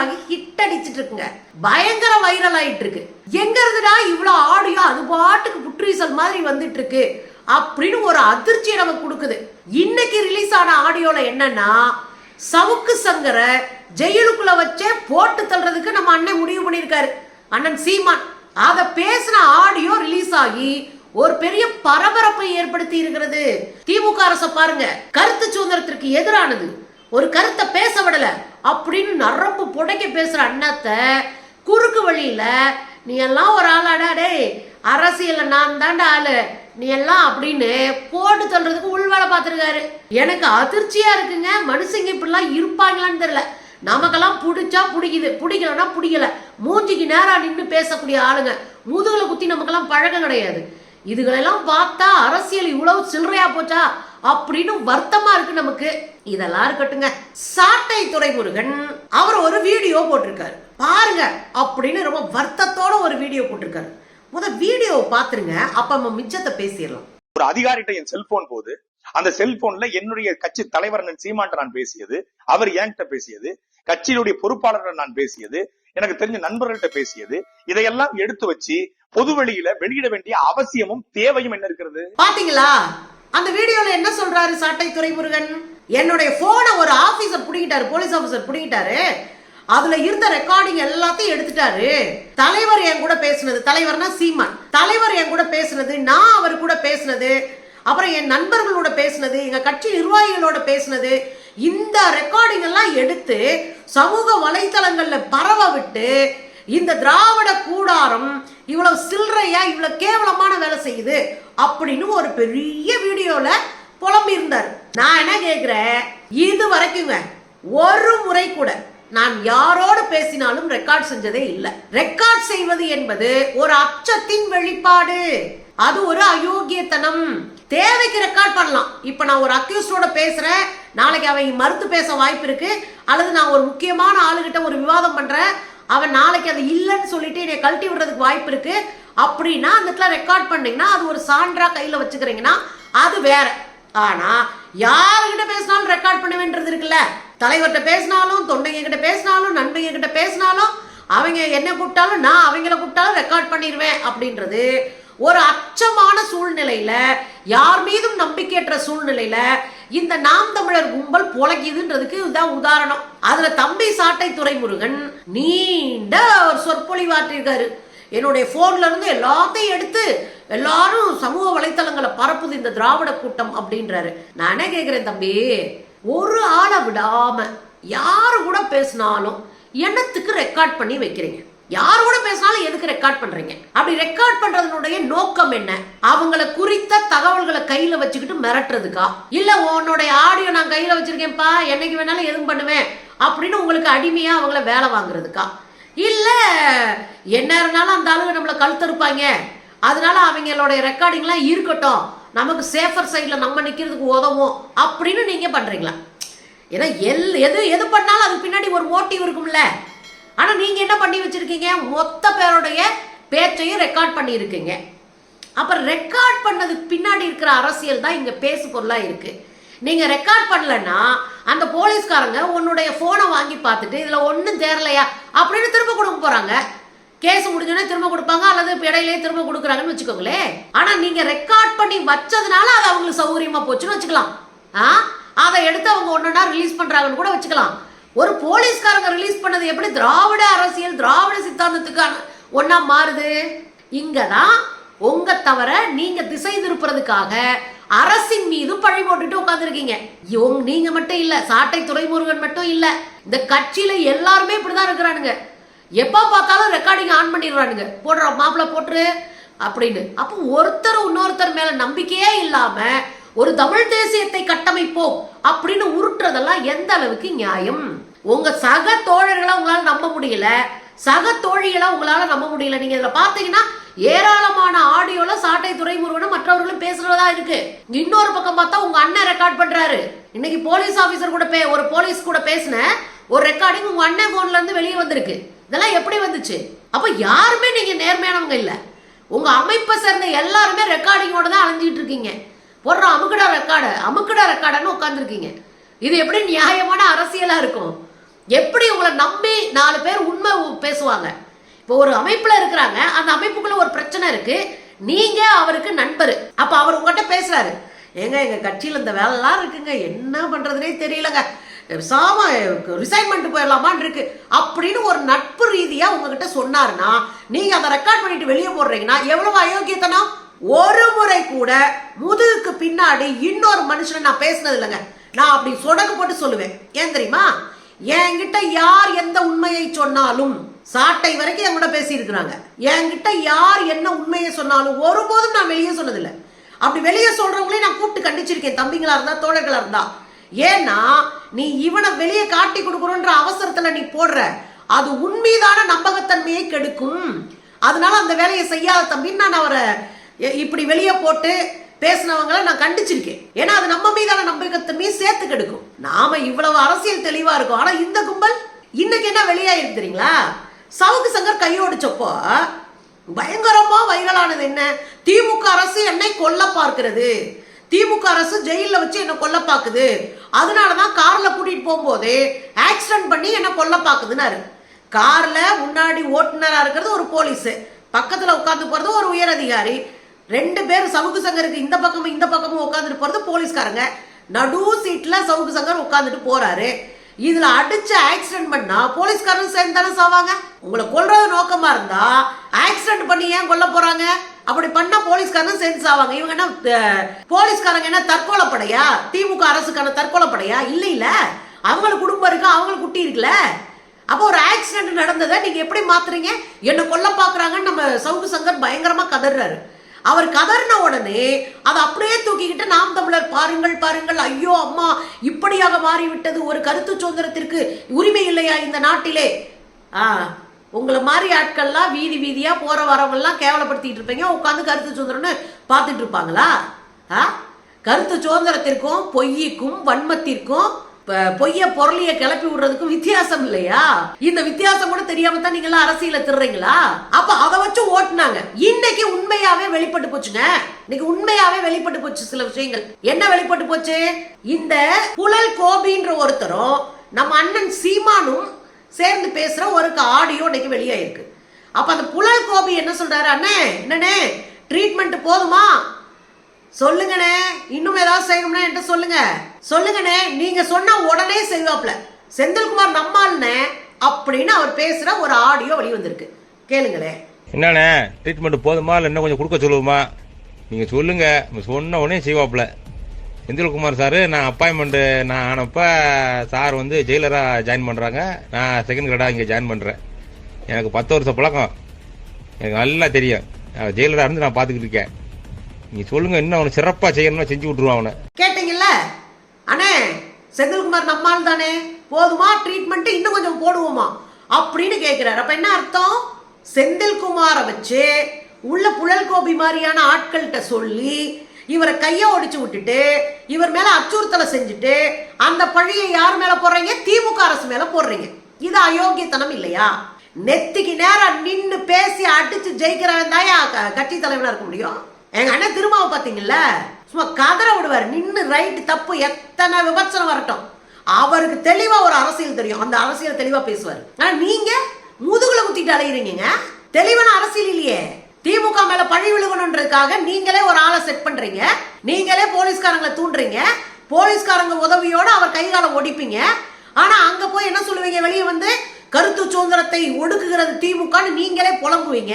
தினந்தோறும் ஹிட் அடிச்சிட்டு இருக்குங்க பயங்கர வைரல் ஆயிட்டு இருக்கு எங்க இருந்துடா இவ்வளவு ஆடியோ அது பாட்டுக்கு புற்றீசல் மாதிரி வந்துட்டு இருக்கு அப்படின்னு ஒரு அதிர்ச்சியை நமக்கு கொடுக்குது. இன்னைக்கு ரிலீஸ் ஆன ஆடியோல என்னன்னா சவுக்கு சங்கரை ஜெயிலுக்குள்ள வச்சே போட்டு தள்ளுறதுக்கு நம்ம அண்ணன் முடிவு பண்ணியிருக்காரு. அண்ணன் சீமான். அதை பேசின ஆடியோ ரிலீஸ் ஆகி ஒரு பெரிய பரபரப்பை ஏற்படுத்தி இருக்கிறது. திமுக அரசை பாருங்க கருத்து சுதந்திரத்திற்கு எதிரானது. ஒரு கருத்தை பேச விடல. அப்படின்னு நரம்பு புடைக்க பேசுகிற அண்ணத்தை குறுக்கு வழியில் நீ எல்லாம் ஒரு ஆளாடா டேய் அரசியலில் நான் தாண்டா ஆளு. நீ எல்லாம் அப்படின்னு போட்டு தள்ளுறதுக்கு உள் வேலை பார்த்துருக்காரு. எனக்கு அதிர்ச்சியா இருக்குங்க. மனுஷங்க இப்படிலாம் இருப்பாங்களான்னு தெரியல. நமக்கெல்லாம் பிடிச்சா பிடிக்குது. பிடிக்கலன்னா பிடிக்கல. மூஞ்சிக்கு நேராக நின்று பேசக்கூடிய ஆளுங்க. முதுகலை குத்தி நமக்கெல்லாம் பழக்கம் கிடையாது. இதுகளெல்லாம் பார்த்தா அரசியல் இவ்வளவு சில்லறையா போச்சா? அப்படின்னு வருத்தமா இருக்கு நமக்கு. இதெல்லாம் இருக்கட்டுங்க. சாட்டை துறைமுருகன் அவர் ஒரு வீடியோ போட்டிருக்காரு. பாருங்க அப்படின்னு ரொம்ப வருத்தத்தோட ஒரு வீடியோ போட்டிருக்காரு. முத வீடியோவை பாத்துருங்க அப்ப நம்ம மிச்சத்தை பேசிடலாம். ஒரு அதிகாரிட்ட என் செல்போன் போகுது. அந்த செல்போன்ல என்னுடைய கட்சி தலைவர் நான் பேசியது அவர் என்கிட்ட பேசியது கட்சியினுடைய பொறுப்பாளர்கிட்ட நான் பேசியது எனக்கு தெரிஞ்ச நண்பர்கள்ட்ட பேசியது இதையெல்லாம் எடுத்து வச்சு பொது வெளியில வெளியிட வேண்டிய அவசியமும் தேவையும் என்ன இருக்கிறது? பாத்தீங்களா? அந்த வீடியோல என்ன சொல்றாரு சாட்டை துறைமுருகன்? என்னுடைய போனை ஒரு ஆபீசர் பிடிக்கிட்டாரு போலீஸ் ஆபீசர் பிடிக்கிட்டாரு. அதுல இருந்த ரெக்கார்டிங் எல்லாத்தையும் எடுத்துட்டாரு. தலைவர் என் கூட பேசுனது தலைவர்னா சீமான். தலைவர் என் கூட பேசுனது நான் அவர் கூட பேசுனது அப்புறம் என் நண்பர்களோட பேசுனது எங்க கட்சி நிர்வாகிகளோட பேசுனது இந்த ரெக்கார்டிங் எல்லாம் எடுத்து சமூக வலைத்தளங்கள்ல பரவ விட்டு இந்த திராவிட கூடாரம் இவ்வளவு சில்லறையா இவ்வளவு கேவலமான வேலை செய்யுது அப்படின்னு ஒரு பெரிய வீடியோல புலம்பி இருந்தார் நான் என்ன கேக்குறேன்? இது வரைக்குங்க ஒரு முறை கூட நான் யாரோடு பேசினாலும் ரெக்கார்ட் செஞ்சதே இல்லை. ரெக்கார்ட் செய்வது என்பது ஒரு அச்சத்தின் வெளிப்பாடு. அது ஒரு அயோக்கியத்தனம். தேவைக்கு ரெக்கார்ட் பண்ணலாம். இப்போ நான் ஒரு அக்யூஸ்டோட பேசுறேன். நாளைக்கு அவன் மறுத்து பேச வாய்ப்பு இருக்கு. அல்லது நான் ஒரு முக்கியமான ஆளுகிட்ட ஒரு விவாதம் பண்றேன். அவன் நாளைக்கு அது இல்லைன்னு சொல்லிட்டு என்னை கழட்டி விடுறதுக்கு வாய்ப்பு இருக்கு. அப்படின்னா அந்த இடத்துல ரெக்கார்ட் பண்ணீங்கன்னா அது ஒரு சான்றா கையில வச்சுக்கிறீங்கன்னா அது வேற. ஆனா யாருகிட்ட பேசினாலும் ரெக்கார்ட் பண்ண வேண்டியது இருக்குல்ல. தலைவர்கிட்ட பேசினாலும் தொண்டைங்க கிட்ட பேசினாலும் நண்பங்க கிட்ட பேசினாலும் அவங்க என்ன கூப்பிட்டாலும் நான் அவங்கள கூப்பிட்டாலும் ரெக்கார்ட் பண்ணிடுவேன் அப்படின்றது ஒரு அச்சமான சூழ்நிலையில யார் மீதும் நம்பிக்கையற்ற சூழ்நிலையில இந்த நாம் தமிழர் கும்பல் பொழக்கிதுன்றதுக்கு இதுதான் உதாரணம். அதுல தம்பி சாட்டை துறைமுருகன் நீண்ட சொற்பொழிவாற்றிருக்காரு என்னுடைய போன்ல இருந்து எல்லாத்தையும் எடுத்து எல்லாரும் சமூக வலைத்தளங்களை பரப்புது இந்த திராவிட கூட்டம் அப்படின்றாரு. நான் என்ன கேட்குறேன் தம்பி? ஒரு ஆளை விடாம யாரு கூட பேசினாலும் என்னத்துக்கு ரெக்கார்ட் பண்ணி வைக்கிறீங்க? யாரோட பேசினாலும் எதுக்கு ரெக்கார்ட் பண்றீங்க? அப்படி ரெக்கார்ட் பண்றதனுடைய நோக்கம் என்ன? அவங்கள குறித்த தகவல்களை கையில வச்சுக்கிட்டு மிரட்டுறதுக்கா? இல்ல உன்னுடைய ஆடியோ நான் கையில வச்சிருக்கேன்ப்பா என்னைக்கு வேணாலும் எதுவும் பண்ணுவேன் அப்படின்னு உங்களுக்கு அடிமையா அவங்கள வேலை வாங்குறதுக்கா? இல்ல என்ன இருந்தாலும் அந்த அளவு நம்மள கழுத்தறுப்பாங்க. அதனால அவங்களுடைய ரெக்கார்டிங்லாம் இருக்கட்டும். நமக்கு சேஃபர் சைட்ல நம்ம நிக்கிறதுக்கு உதவும் அப்படின்னு நீங்க பண்றீங்களா? ஏன்னா எல் எது எது பண்ணாலும் அதுக்கு பின்னாடி ஒரு மோட்டிவ் இருக்கும்ல. ஆனால் நீங்கள் என்ன பண்ணி வச்சிருக்கீங்க? மொத்த பேருடைய பேச்சையும் ரெக்கார்ட் பண்ணியிருக்கீங்க. அப்புறம் ரெக்கார்ட் பண்ணதுக்கு பின்னாடி இருக்கிற அரசியல் தான் இங்கே பேசு பொருளாக இருக்குது நீங்கள் ரெக்கார்ட் பண்ணலன்னா அந்த போலீஸ்காரங்க உன்னுடைய ஃபோனை வாங்கி பார்த்துட்டு இதில் ஒன்றும் தேரலையா அப்படின்னு திரும்ப கொடுக்க போகிறாங்க கேஸ் முடிஞ்சோடனே திரும்ப கொடுப்பாங்க அல்லது இடையிலேயே திரும்ப கொடுக்குறாங்கன்னு வச்சுக்கோங்களேன். ஆனால் நீங்கள் ரெக்கார்ட் பண்ணி வச்சதுனால அது அவங்களுக்கு சௌகரியமாக போச்சுன்னு வச்சுக்கலாம். ஆ? அதை எடுத்து அவங்க ஒன்றுனா ரிலீஸ் பண்ணுறாங்கன்னு கூட வச்சுக்கலாம். ஒரு போலீஸ்காரங்க ரிலீஸ் பண்ணது எப்படி? திராவிட அரசியல் திராவிட சித்தாந்தத்துக்கான ஒண்ணா மாறுது? இங்கதான் உங்க தவிர நீங்க திசை திருப்புறதுக்காக அரசின் மீது பழி போட்டுட்டு உட்காந்துருக்கீங்க நீங்க மட்டும் இல்ல சாட்டை துறைமுருகன் மட்டும் இல்ல இந்த கட்சியில எல்லாருமே இப்படிதான் இருக்கிறானுங்க. எப்ப பார்த்தாலும் ரெக்கார்டிங் ஆன் பண்ணிடுறானுங்க. போடுற மாப்பிள்ள போட்டுரு அப்படின்னு. அப்போ ஒருத்தர் இன்னொருத்தர் மேல நம்பிக்கையே இல்லாம ஒரு தமிழ் தேசியத்தை கட்டமைப்போம் அப்படின்னு உருட்டுறதெல்லாம் எந்த அளவுக்கு நியாயம்? உங்கள் சக தோழர்களை உங்களால் நம்ப முடியல. சக தோழிகளை உங்களால் நம்ப முடியல. நீங்கள் இதில் பார்த்தீங்கன்னா ஏராளமான ஆடியோவில் சாட்டை துறைமுருகனும் மற்றவர்களும் பேசுகிறதா இருக்கு. இன்னொரு பக்கம் பார்த்தா உங்கள் அண்ணன் ரெக்கார்ட் பண்றாரு. இன்னைக்கு போலீஸ் ஆஃபீஸர் கூட பே ஒரு போலீஸ் கூட பேசின ஒரு ரெக்கார்டிங் உங்கள் அண்ணன் ஃபோன்லேருந்து வெளியே வந்திருக்கு. இதெல்லாம் எப்படி வந்துச்சு? அப்போ யாருமே நீங்கள் நேர்மையானவங்க இல்லை. உங்கள் அமைப்பை சேர்ந்த எல்லாருமே ரெக்கார்டிங்கோட தான் அலைஞ்சிட்டு இருக்கீங்க. போடுற அமுக்கடா ரெக்கார்டு அமுக்கடா ரெக்கார்டுன்னு உட்காந்துருக்கீங்க இது எப்படி நியாயமான அரசியலாக இருக்கும்? எப்படி உங்களை நம்பி நாலு பேர் உண்மை பேசுவாங்க? இப்போ ஒரு அமைப்பில் இருக்கிறாங்க அந்த அமைப்புக்குள்ள ஒரு பிரச்சனை இருக்கு. நீங்க அவருக்கு நண்பர். அப்ப அவர் உங்ககிட்ட பேசுறாரு. ஏங்க எங்க கட்சியில் இந்த வேலைலாம் இருக்குங்க. என்ன பண்றதுனே தெரியலங்க. சாம ரிசைன்மெண்ட் போயிடலாமான் போயிடலாமான்னு இருக்கு. அப்படின்னு ஒரு நட்பு ரீதியா உங்ககிட்ட சொன்னாருன்னா நீங்க அதை ரெக்கார்ட் பண்ணிட்டு வெளியே போடுறீங்கன்னா எவ்வளவு அயோக்கியத்தனம்? ஒரு முறை கூட முதுகுக்கு பின்னாடி இன்னொரு மனுஷனை நான் பேசினது இல்லைங்க. நான் அப்படி சொடக்கு போட்டு சொல்லுவேன். ஏன் தெரியுமா? என்கிட்ட யார் எந்த உண்மையை சொன்னாலும் சாட்டை வரைக்கும் என் கூட பேசியிருக்கிறாங்க. என்கிட்ட யார் என்ன உண்மையை சொன்னாலும் ஒருபோதும் நான் வெளியே சொன்னதில்லை. அப்படி வெளியே சொல்றவங்களையும் நான் கூப்பிட்டு கண்டிச்சிருக்கேன். தம்பிங்களா இருந்தா தோழர்களா இருந்தா. ஏன்னா நீ இவனை வெளியே காட்டி கொடுக்குறோன்ற அவசரத்துல நீ போடுற. அது உண்மைதான நம்பகத்தன்மையை கெடுக்கும். அதனால அந்த வேலையை செய்யாத தம்பின்னு நான் அவரை இப்படி வெளியே போட்டு பேசினவங்களை நான் கண்டிச்சிருக்கேன். ஏன்னா அது நம்ம மீதான நம்பகத்தன்மையை சேர்த்து கெடுக்கும். நாம இவ்வளவு அரசியல் தெளிவா இருக்கும். ஆனா இந்த கும்பல் இன்னைக்கு என்ன வெளியாயிருக்கு தெரியுங்களா? சவுக்கு சங்கர் கையோடிச்சப்போ பயங்கரமா வைரலானது என்ன? திமுக அரசு என்னை கொல்ல பார்க்கிறது. திமுக அரசு ஜெயிலில் வச்சு என்னை கொல்ல அதனால தான் காரில் கூட்டிகிட்டு போகும்போது ஆக்சிடென்ட் பண்ணி என்னை கொல்ல பார்க்குதுன்னாரு. காரில் முன்னாடி ஓட்டுநராக இருக்கிறது ஒரு போலீஸு. பக்கத்தில் உட்காந்து போகிறது ஒரு உயர் அதிகாரி ரெண்டு பேர் சவுக்கு சங்கருக்கு இந்த பக்கமும் இந்த பக்கமும் உட்காந்துட்டு போறது போலீஸ்காரங்க. நடு சீட்ல சவுக்கு சங்கர் உட்காந்துட்டு போறாரு. இதுல அடிச்சு ஆக்சிடென்ட் பண்ணா போலீஸ்காரன் சேர்ந்து தானே சாவாங்க? உங்களை கொல்றது நோக்கமா இருந்தா ஆக்சிடென்ட் பண்ணி ஏன் கொல்ல போறாங்க? அப்படி பண்ணா போலீஸ்காரங்க சேர்ந்து சாவாங்க. இவங்க என்ன போலீஸ்காரங்க என்ன தற்கொலை படையா? திமுக அரசுக்கான தற்கொலை படையா? இல்ல இல்ல. அவங்களுக்கு குடும்பம் இருக்கு? அவங்களுக்கு குட்டி இருக்குல்ல? அப்போ ஒரு ஆக்சிடென்ட் நடந்ததை நீங்க எப்படி மாத்துறீங்க? என்ன கொல்ல பாக்குறாங்கன்னு நம்ம சவுக்கு சங்கர் பயங்கரமா கதறாரு. அவர் கதறின உடனே அதை அப்படியே தூக்கிக்கிட்டு நாம் தமிழர் பாருங்கள் பாருங்கள். ஐயோ அம்மா இப்படியாக மாறிவிட்டது. ஒரு கருத்து சுதந்திரத்திற்கு உரிமை இல்லையா இந்த நாட்டிலே? ஆ உங்களை மாதிரி ஆட்கள்லாம் வீதி வீதியாக போகிற வரவங்கள்லாம் கேவலப்படுத்திக்கிட்டு இருப்பீங்க. உட்காந்து கருத்து சுதந்திரம்னு பார்த்துட்டு இருப்பாங்களா? ஆ கருத்து சுதந்திரத்திற்கும் பொய்யிக்கும் வன்மத்திற்கும் பொய்ய பொருளிய கிளப்பி விடுறதுக்கும் வித்தியாசம் இல்லையா? இந்த வித்தியாசம் கூட தெரியாம தான் நீங்க எல்லாம் அரசியல திருறீங்களா? அப்ப அதை வச்சு ஓட்டுனாங்க. இன்னைக்கு உண்மையாவே வெளிப்பட்டு போச்சுங்க. இன்னைக்கு உண்மையாவே வெளிப்பட்டு போச்சு சில விஷயங்கள். என்ன வெளிப்பட்டு போச்சு? இந்த புலல் கோபின்ற ஒருத்தரும் நம்ம அண்ணன் சீமானும் சேர்ந்து பேசுற ஒரு ஆடியோ இன்னைக்கு வெளியாயிருக்கு. அப்ப அந்த புலல் கோபி என்ன சொல்றாரு? அண்ணே என்னண்ணே ட்ரீட்மெண்ட் போதுமா? சொல்லுங்கண்ணே இன்னும் ஏதாவது செய்யணும்னா என்கிட்ட சொல்லுங்க. சொல்லுங்கண்ணே நீங்க சொன்னா உடனே செய்வாப்ல செந்தில்குமார் நம்மால்னே அப்படின்னு அவர் பேசுற ஒரு ஆடியோ வெளி வந்திருக்கு கேளுங்களேன் என்னண்ணே ட்ரீட்மெண்ட் போதுமா இல்லை இன்னும் கொஞ்சம் கொடுக்க சொல்லுவோமா? நீங்கள் சொல்லுங்க நீங்க சொன்ன உடனே செய்வாப்புல. செந்தில்குமார் சார் நான் அப்பாயின்மெண்ட்டு நான் ஆனப்போ சார் வந்து ஜெயிலராக ஜாயின் பண்ணுறாங்க நான் செகண்ட் கிரேடாக இங்கே ஜாயின் பண்ணுறேன் எனக்கு பத்து வருஷம் பழக்கம். எனக்கு நல்லா தெரியும். ஜெயிலராக இருந்து நான் பார்த்துக்கிட்டு இருக்கேன். நீ சொல்லுங்க இன்னும் அவனை சிறப்பாக செய்யணும்னா செஞ்சு விட்ருவான் அவனை. கேட்டீங்கல்ல? அண்ணே செந்தில்குமார் நம்மால் தானே போதுமா? ட்ரீட்மெண்ட்டு இன்னும் கொஞ்சம் போடுவோமா? அப்படின்னு கேட்குறாரு அப்போ என்ன அர்த்தம்? செந்தில்குமாரை வச்சு உள்ள புழல் கோபி மாதிரியான ஆட்கள்கிட்ட சொல்லி இவரை கையை ஒடிச்சு விட்டுட்டு இவர் மேலே அச்சுறுத்தலை செஞ்சுட்டு அந்த பழியை யார் மேலே போடுறீங்க? திமுக அரசு மேலே போடுறீங்க. இது அயோக்கியத்தனம் இல்லையா? நெத்திக்கு நேரம் நின்று பேசி அடிச்சு ஜெயிக்கிறவன் தாயா கட்சி தலைவனாக இருக்க முடியும். எங்கள் அண்ணன் திருமாவை பார்த்தீங்களா சும்மா கதற விடுவார். நின்று ரைட்டு தப்பு எத்தனை விமர்சனம் வரட்டும். அவருக்கு தெளிவாக ஒரு அரசியல் தெரியும். அந்த அரசியல் தெளிவாக பேசுவார். ஆனால் நீங்கள் முதுகுல குத்திட்டு அலையிறீங்க தெளிவான அரசியல் இல்லையே. திமுக மேல பழி விழுகணுன்றதுக்காக நீங்களே ஒரு ஆளை செட் பண்றீங்க. நீங்களே போலீஸ்காரங்களை தூண்டுறீங்க. போலீஸ்காரங்க உதவியோட அவர் கைகால ஒடிப்பீங்க. ஆனா அங்க போய் என்ன சொல்லுவீங்க? வெளியே வந்து கருத்து சுதந்திரத்தை ஒடுக்குகிறது திமுகன்னு நீங்களே புலம்புவீங்க.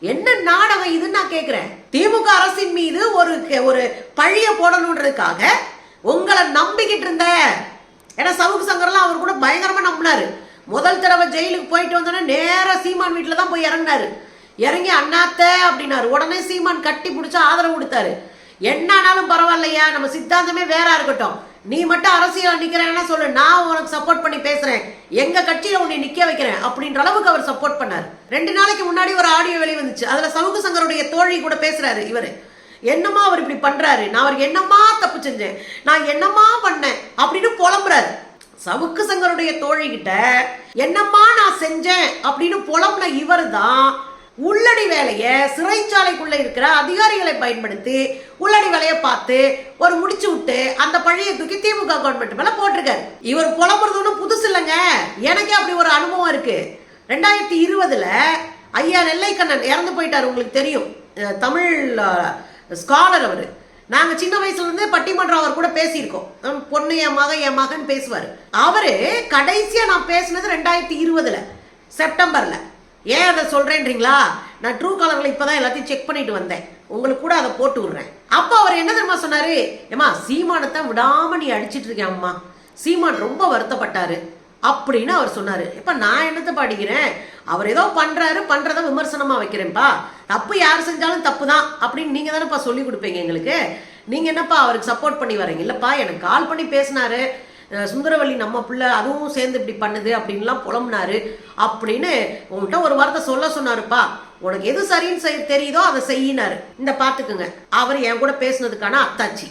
என்ன நாடகம் இதுன்னு நான் கேட்குறேன் திமுக அரசின் மீது ஒரு ஒரு பழிய போடணுன்றதுக்காக உங்களை நம்பிக்கிட்டு இருந்த ஏன்னா சவுக்கு சங்கர்லாம் அவர் கூட பயங்கரமாக நம்பினாரு. முதல் தடவை ஜெயிலுக்கு போயிட்டு வந்தோடனே நேராக சீமான் வீட்டில் தான் போய் இறங்கினாரு. இறங்கி அண்ணாத்த அப்படின்னாரு. உடனே சீமான் கட்டி பிடிச்சி ஆதரவு கொடுத்தாரு. என்ன ஆனாலும் பரவாயில்லையா? நம்ம சித்தாந்தமே வேற இருக்கட்டும். நீ மட்டும் அரசியல் நிற்கிறேன்னா சொல்லு. நான் உனக்கு சப்போர்ட் பண்ணி பேசுறேன். எங்க கட்சியில உன்னை நிக்க வைக்கிறேன் அப்படின்ற அளவுக்கு அவர் சப்போர்ட் பண்ணார். ரெண்டு நாளைக்கு முன்னாடி ஒரு ஆடியோ வெளி வந்துச்சு அதுல சவுக்கு சங்கருடைய தோழி கூட பேசுறாரு இவரு. என்னமா அவர் இப்படி பண்றாரு? நான் அவருக்கு என்னமா தப்பு செஞ்சேன்? நான் என்னமா பண்ணேன்? அப்படின்னு புலம்புறாரு. சவுக்கு சங்கருடைய தோழிகிட்ட என்னம்மா நான் செஞ்சேன் அப்படின்னு புலம்புன இவர் தான் உள்ளடி வேலையை சிறைச்சாலைக்குள்ளே இருக்கிற அதிகாரிகளை பயன்படுத்தி உள்ளடி வேலையை பார்த்து ஒரு முடிச்சு விட்டு அந்த பழைய தூக்கி திமுக கவர்மெண்ட் மேலே போட்டிருக்காரு. இவர் புலம்புறது ஒன்றும் புதுசு இல்லைங்க. எனக்கு அப்படி ஒரு அனுபவம் இருக்குது ரெண்டாயிரத்தி இருபதுல ஐயா நெல்லைக்கண்ணன் இறந்து போயிட்டார் உங்களுக்கு தெரியும். தமிழ் ஸ்காலர் அவர். நாங்கள் சின்ன வயசுலேருந்து பட்டிமன்றம் அவர் கூட பேசியிருக்கோம். பொண்ணு என் மகன் என் மகன் பேசுவார். அவரு கடைசியாக நான் பேசினது ரெண்டாயிரத்தி இருபதுல செப்டம்பரில். ஏன் அதை சொல்கிறேன்றீங்களா நான் ட்ரூ இப்போ தான் எல்லாத்தையும் செக் பண்ணிட்டு வந்தேன். உங்களுக்கு கூட அதை போட்டு விடுறேன். அப்போ அவர் என்ன தெரியுமா சொன்னார்? ஏமா சீமானத்தை விடாமல் நீ அடிச்சிட்டு இருக்கேன் அம்மா? சீமான் ரொம்ப வருத்தப்பட்டார். அப்படின்னு அவர் சொன்னார். இப்போ நான் என்னத்தை படிக்கிறேன்? அவர் ஏதோ பண்ணுறாரு பண்ணுறதை விமர்சனமாக வைக்கிறேன்ப்பா. தப்பு யார் செஞ்சாலும் தப்பு தான் அப்படின்னு நீங்கள் தானேப்பா சொல்லி கொடுப்பீங்க எங்களுக்கு. நீங்கள் என்னப்பா அவருக்கு சப்போர்ட் பண்ணி வரீங்க? இல்லைப்பா எனக்கு கால் பண்ணி பேசினாரு. சுந்தரவள்ளி நம்ம பிள்ளை அதுவும் சேர்ந்து இப்படி பண்ணுது அப்படின்லாம் புலம்புனாரு. அப்படின்னு உங்கள்கிட்ட ஒரு வார்த்தை சொல்ல சொன்னாருப்பா. உனக்கு எது சரின்னு செய் தெரியுதோ அதை செய்யினாரு. இந்த பார்த்துக்குங்க அவர் என் கூட பேசுனதுக்கான அத்தாச்சி.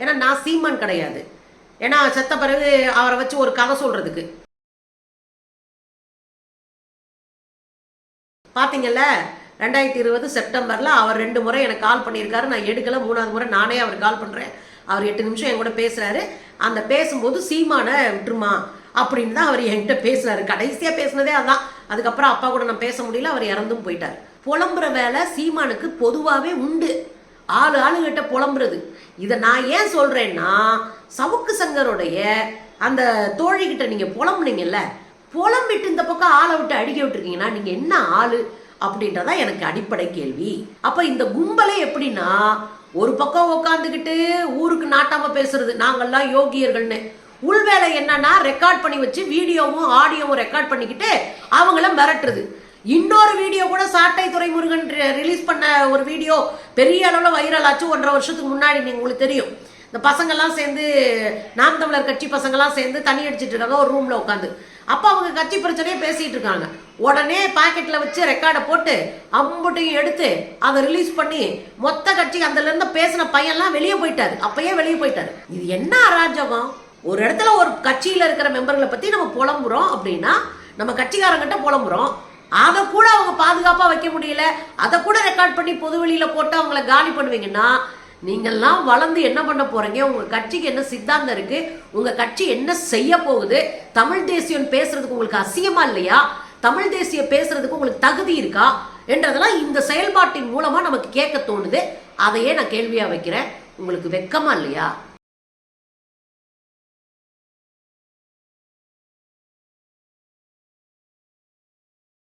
ஏன்னா நான் சீமான் கிடையாது. ஏன்னா செத்த பிறகு அவரை வச்சு ஒரு கதை சொல்றதுக்கு. பார்த்தீங்கல்ல ரெண்டாயிரத்தி இருபது செப்டம்பரில் அவர் ரெண்டு முறை எனக்கு கால் பண்ணியிருக்காரு. நான் எடுக்கல. மூணாவது முறை நானே அவர் கால் பண்ணுறேன் அவர் எட்டு நிமிஷம் என் கூட பேசுறாரு. அந்த பேசும்போது சீமான விட்டுருமா அப்படின்னு தான் அவர் என்கிட்ட பேசுறாரு. கடைசியா பேசுனதே அதான். அதுக்கப்புறம் அப்பா கூட நான் பேச முடியல அவர் இறந்தும் போயிட்டார். புலம்புற வேலை சீமானுக்கு பொதுவாகவே உண்டு. ஆளு ஆளுகிட்ட புலம்புறது. இதை நான் ஏன் சொல்றேன்னா சவுக்கு சங்கருடைய அந்த தோழிகிட்ட நீங்க புலம்புனீங்கல்ல புலம்பிட்டு இந்த பக்கம் ஆளை விட்டு அடிக்க விட்டுருக்கீங்கன்னா நீங்க என்ன ஆளு அப்படின்றதா எனக்கு அடிப்படை கேள்வி. அப்ப இந்த கும்பலே எப்படின்னா ஒரு பக்கம் உட்காந்துக்கிட்டு ஊருக்கு நாட்டாம பேசுறது. நாங்கள்லாம் யோகியர்கள்னு. உள்வேலை என்னன்னா ரெக்கார்ட் பண்ணி வச்சு வீடியோவும் ஆடியோவும் ரெக்கார்ட் பண்ணிக்கிட்டு அவங்கள மிரட்டுறது. இன்னொரு வீடியோ கூட சாட்டை துறைமுருகன் ரிலீஸ் பண்ண ஒரு வீடியோ பெரிய அளவில் வைரல் ஆச்சு ஒன்றரை வருஷத்துக்கு முன்னாடி நீங்க உங்களுக்கு தெரியும். இந்த பசங்கள்லாம் சேர்ந்து நாம் தமிழர் கட்சி பசங்கெல்லாம் சேர்ந்து தண்ணி அடிச்சிட்டு இருக்காங்க ஒரு ரூம்ல உட்காந்து அப்போ அவங்க கட்சி பிரச்சனையே பேசிட்டு இருக்காங்க. உடனே பாக்கெட்ல வச்சு ரெக்கார்டை போட்டு அம்புட்டையும் எடுத்து அதை ரிலீஸ் பண்ணி மொத்த கட்சி அதுல இருந்து பேசின பையன்லாம் வெளியே போயிட்டாரு. அப்பயே வெளியே போயிட்டாரு. இது என்ன அராஜகம்? ஒரு இடத்துல ஒரு கட்சியில இருக்கிற மெம்பர்களை பத்தி நம்ம புலம்புறோம் அப்படின்னா நம்ம கட்சிக்காரங்கிட்ட புலம்புறோம். அதை கூட அவங்க பாதுகாப்பாக வைக்க முடியல. அதை கூட ரெக்கார்ட் பண்ணி பொதுவெளியில் போட்டு அவங்கள காலி பண்ணுவீங்கன்னா நீங்கள்லாம் வளர்ந்து என்ன பண்ண போறீங்க? உங்க கட்சிக்கு என்ன சித்தாந்தம் இருக்கு? உங்க கட்சி என்ன செய்ய போகுது? தமிழ் தேசியம் பேசுறதுக்கு உங்களுக்கு அசியமா இல்லையா? தமிழ் தேசிய பேசுறதுக்கு உங்களுக்கு தகுதி இருக்கா? என்றதெல்லாம் இந்த செயல்பாட்டின் மூலமா நமக்கு கேட்க தோணுது. அதையே நான் கேள்வியா வைக்கிறேன். உங்களுக்கு வெக்கமா இல்லையா?